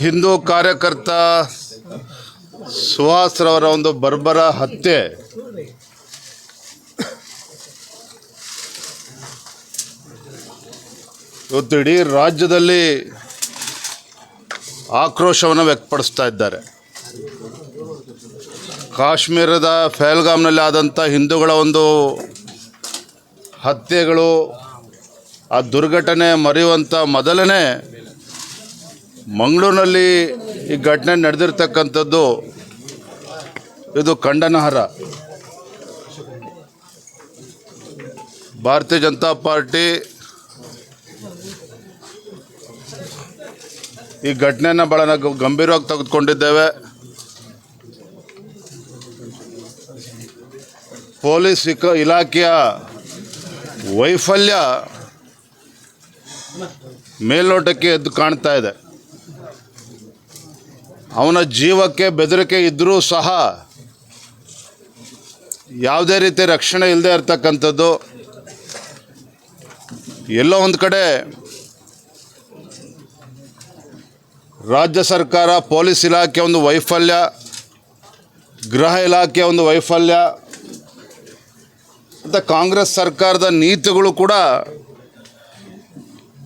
ಹಿಂದೂ ಕಾರ್ಯಕರ್ತ ಸುಹಾಸ್ರವರ ಒಂದು ಬರ್ಬರ ಹತ್ಯೆ. ಇವತ್ತು ಇಡೀ ರಾಜ್ಯದಲ್ಲಿ ಆಕ್ರೋಶವನ್ನು ವ್ಯಕ್ತಪಡಿಸ್ತಾ ಇದ್ದಾರೆ. ಕಾಶ್ಮೀರದ ಫೆಹಲ್ಗಾಮ್ನಲ್ಲಿ ಆದಂಥ ಹಿಂದೂಗಳ ಒಂದು ಹತ್ಯೆಗಳು ಆ ದುರ್ಘಟನೆ ಮರೆಯುವಂಥ ಮೊದಲನೇ ಮಂಗಳೂರಿನಲ್ಲಿ ಈ ಘಟನೆ ನಡೆದಿರ್ತಕ್ಕಂಥದ್ದು ಇದು ಖಂಡನಹರ. ಭಾರತೀಯ ಜನತಾ ಪಾರ್ಟಿ ಈ ಘಟನೆಯನ್ನು ಭಾಳ ಗಂಭೀರವಾಗಿ ತೆಗೆದುಕೊಂಡಿದ್ದೇವೆ. ಪೊಲೀಸ್ ಇಲಾಖೆಯ ವೈಫಲ್ಯ ಮೇಲ್ನೋಟಕ್ಕೆ ಎದ್ದು ಕಾಣ್ತಾ ಇದೆ. ಅವನ ಜೀವಕ್ಕೆ ಬೆದರಿಕೆ ಇದ್ದರೂ ಸಹ ಯಾವುದೇ ರೀತಿ ರಕ್ಷಣೆ ಇಲ್ಲದೆ ಇರತಕ್ಕಂಥದ್ದು. ಎಲ್ಲೋ ಒಂದು ಕಡೆ ರಾಜ್ಯ ಸರ್ಕಾರ, ಪೊಲೀಸ್ ಇಲಾಖೆ ಒಂದು ವೈಫಲ್ಯ, ಗೃಹ ಇಲಾಖೆಯ ಒಂದು ವೈಫಲ್ಯ, ಮತ್ತು ಕಾಂಗ್ರೆಸ್ ಸರ್ಕಾರದ ನೀತಿಗಳು ಕೂಡ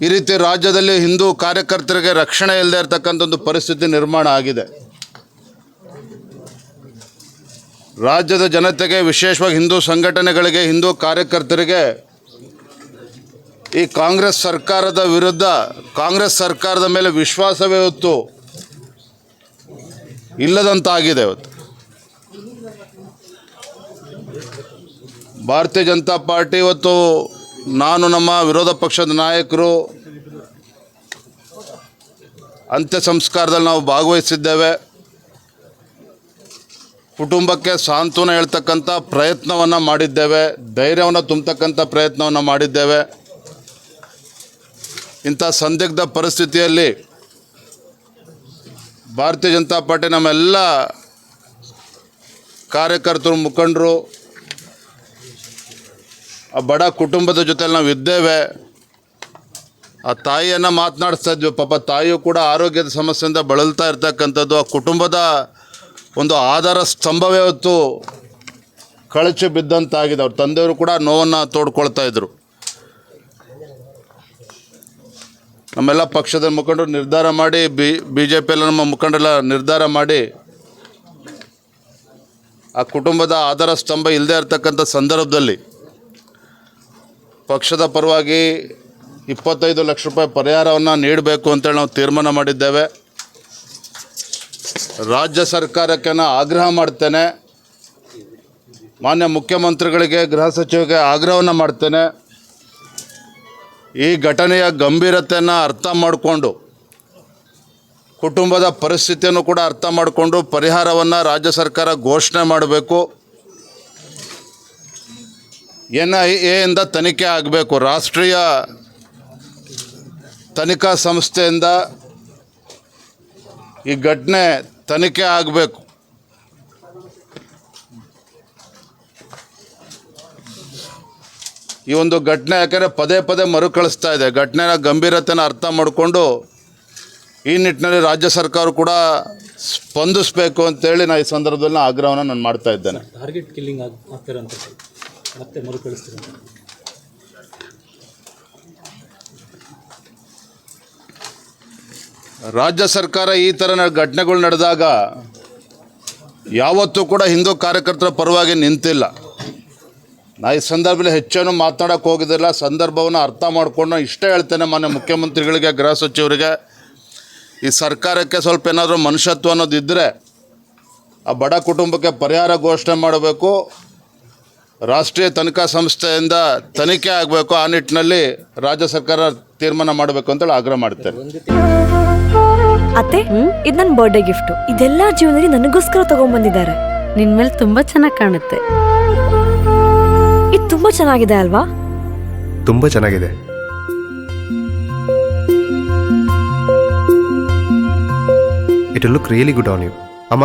ಈ ರೀತಿ ರಾಜ್ಯದಲ್ಲಿ ಹಿಂದೂ ಕಾರ್ಯಕರ್ತರಿಗೆ ರಕ್ಷಣೆ ಇಲ್ಲದೆ ಇರತಕ್ಕಂಥ ಒಂದು ಪರಿಸ್ಥಿತಿ ನಿರ್ಮಾಣ ಆಗಿದೆ. ರಾಜ್ಯದ ಜನತೆಗೆ, ವಿಶೇಷವಾಗಿ ಹಿಂದೂ ಸಂಘಟನೆಗಳಿಗೆ, ಹಿಂದೂ ಕಾರ್ಯಕರ್ತರಿಗೆ ಈ ಕಾಂಗ್ರೆಸ್ ಸರ್ಕಾರದ ವಿರುದ್ಧ, ಕಾಂಗ್ರೆಸ್ ಸರ್ಕಾರದ ಮೇಲೆ ವಿಶ್ವಾಸವೇ ಹೊತ್ತು ಇಲ್ಲದಂತಾಗಿದೆ ಇವತ್ತು. ಭಾರತೀಯ ಜನತಾ ಪಾರ್ಟಿ ಇವತ್ತು ನಾನು ನಮ್ಮ ವಿರೋಧ ಪಕ್ಷದ ನಾಯಕರು ಅಂತ್ಯ ಸಂಸ್ಕಾರದಲ್ಲಿ ನಾವು ಭಾಗವಹಿಸಿದ್ದೇವೆ. ಕುಟುಂಬಕ್ಕೆ ಸಾಂತ್ವನ ಹೇಳ್ತಕ್ಕಂಥ ಪ್ರಯತ್ನವನ್ನು ಮಾಡಿದ್ದೇವೆ. ಧೈರ್ಯವನ್ನು ತುಂಬತಕ್ಕಂಥ ಪ್ರಯತ್ನವನ್ನು ಮಾಡಿದ್ದೇವೆ. ಇಂಥ ಸಂದಿಗ್ಧ ಪರಿಸ್ಥಿತಿಯಲ್ಲಿ ಭಾರತೀಯ ಜನತಾ ಪಾರ್ಟಿ ನಮ್ಮೆಲ್ಲ ಕಾರ್ಯಕರ್ತರು, ಮುಖಂಡರು ಆ ಬಡ ಕುಟುಂಬದ ಜೊತೆಲಿ ನಾವು ಇದ್ದೇವೆ. ಆ ತಾಯಿಯನ್ನು ಮಾತನಾಡಿಸ್ತಾ ಇದ್ವಿ. ಪಾಪ ತಾಯಿಯು ಕೂಡ ಆರೋಗ್ಯದ ಸಮಸ್ಯೆಯಿಂದ ಬಳಲ್ತಾ ಇರ್ತಕ್ಕಂಥದ್ದು. ಆ ಕುಟುಂಬದ ಒಂದು ಆಧಾರ ಸ್ತಂಭವೇ ಹೊತ್ತು ಕಳಚಿ ಬಿದ್ದಂತಾಗಿದೆ. ಅವ್ರ ತಂದೆಯವರು ಕೂಡ ನೋವನ್ನು ತೋಡ್ಕೊಳ್ತಾ ಇದ್ರು. ನಮ್ಮೆಲ್ಲ ಪಕ್ಷದ ಮುಖಂಡರು ನಿರ್ಧಾರ ಮಾಡಿ, ಬಿ ಬಿ ಜೆ ನಮ್ಮ ಮುಖಂಡರೆಲ್ಲ ನಿರ್ಧಾರ ಮಾಡಿ, ಆ ಕುಟುಂಬದ ಆಧಾರ ಸ್ತಂಭ ಇಲ್ಲದೆ ಇರತಕ್ಕಂಥ ಸಂದರ್ಭದಲ್ಲಿ ಪಕ್ಷದ ಪರವಾಗಿ ಇಪ್ಪತ್ತೈದು ಲಕ್ಷ ರೂಪಾಯಿ ಪರಿಹಾರವನ್ನು ನೀಡಬೇಕು ಅಂತೇಳಿ ನಾವು ತೀರ್ಮಾನ ಮಾಡಿದ್ದೇವೆ. ರಾಜ್ಯ ಸರ್ಕಾರಕ್ಕೆ ನಾನು ಆಗ್ರಹ ಮಾಡ್ತೇನೆ. ಮಾನ್ಯ ಮುಖ್ಯಮಂತ್ರಿಗಳಿಗೆ, ಗೃಹ ಸಚಿವರಿಗೆ ಆಗ್ರಹವನ್ನು ಮಾಡ್ತೇನೆ. ಈ ಘಟನೆಯ ಗಂಭೀರತೆಯನ್ನು ಅರ್ಥ ಮಾಡಿಕೊಂಡು, ಕುಟುಂಬದ ಪರಿಸ್ಥಿತಿಯನ್ನು ಕೂಡ ಅರ್ಥ ಮಾಡಿಕೊಂಡು ಪರಿಹಾರವನ್ನು ರಾಜ್ಯ ಸರ್ಕಾರ ಘೋಷಣೆ ಮಾಡಬೇಕು. ಎನ್ ಐ ಎಯಿಂದ ತನಿಖೆ ಆಗಬೇಕು. ರಾಷ್ಟ್ರೀಯ ತನಿಖಾ ಸಂಸ್ಥೆಯಿಂದ ಈ ಘಟನೆ ತನಿಖೆ ಆಗಬೇಕು. ಈ ಒಂದು ಘಟನೆ ಯಾಕಂದರೆ ಪದೇ ಪದೇ ಮರುಕಳಿಸ್ತಾ ಇದೆ. ಘಟನೆಯ ಗಂಭೀರತೆನ ಅರ್ಥ ಮಾಡಿಕೊಂಡು ಈ ನಿಟ್ಟಿನಲ್ಲಿ ರಾಜ್ಯ ಸರ್ಕಾರ ಕೂಡ ಸ್ಪಂದಿಸಬೇಕು ಅಂತೇಳಿ ನಾನು ಈ ಸಂದರ್ಭದಲ್ಲಿ ನಾನು ಆಗ್ರಹವನ್ನು ನಾನು ಮಾಡ್ತಾ ಇದ್ದೇನೆ. ಟಾರ್ಗೆಟ್ ಕಿಲ್ಲಿಂಗ್ ಆಗ್ ಆಗ್ತಿರೋಂಥ ಮತ್ತೆ ಮರುಕಳಿಸ್ತೀನಿ ರಾಜ್ಯ ಸರ್ಕಾರ ಈ ಥರ ಘಟನೆಗಳು ನಡೆದಾಗ ಯಾವತ್ತೂ ಕೂಡ ಹಿಂದೂ ಕಾರ್ಯಕರ್ತರ ಪರವಾಗಿ ನಿಂತಿಲ್ಲ. ನಾ ಈ ಸಂದರ್ಭದಲ್ಲಿ ಹೆಚ್ಚೇನು ಮಾತನಾಡೋಕೆ ಹೋಗಿದ್ದಿಲ್ಲ. ಸಂದರ್ಭವನ್ನು ಅರ್ಥ ಮಾಡ್ಕೊಂಡು ಇಷ್ಟೇ ಹೇಳ್ತೇನೆ ಮಾನ್ಯ ಮುಖ್ಯಮಂತ್ರಿಗಳಿಗೆ, ಗೃಹ ಸಚಿವರಿಗೆ. ಈ ಸರ್ಕಾರಕ್ಕೆ ಸ್ವಲ್ಪ ಏನಾದರೂ ಮನುಷ್ಯತ್ವ ಅನ್ನೋದಿದ್ದರೆ ಆ ಬಡ ಕುಟುಂಬಕ್ಕೆ ಪರಿಹಾರ ಘೋಷಣೆ ಮಾಡಬೇಕು. ರಾಷ್ಟ್ರೀಯ ತನಿಖಾ ಸಂಸ್ಥೆಯಿಂದ ತನಿಖೆ ಆಗಬೇಕು ಆ ನಿಟ್ಟಿನಲ್ಲಿ ರಾಜ್ಯ ಸರ್ಕಾರ ತೀರ್ಮಾನ ಮಾಡಬೇಕು ಅಂತೇಳಿ ಆಗ್ರಹ ಮಾಡ್ತೇನೆ ಅತ್ತೆ ಇದು ನನ್ನ ಬರ್ಡೇ ಗಿಫ್ಟ್ ಇದೆಲ್ಲ ಜೀವನದಲ್ಲಿ ನನಗೋಸ್ಕರ ತಗೊಂಡ್ಬಂದಿದ್ದಾರೆ ನಿನ್ ಮೇಲೆ ತುಂಬಾ ಚೆನ್ನಾಗಿ ಕಾಣುತ್ತೆ. ಇದು ತುಂಬಾ ಚೆನ್ನಾಗಿದೆ ಅಲ್ವಾ? ತುಂಬ ಚೆನ್ನಾಗಿದೆ. It look really good on you ಅಮ್ಮ?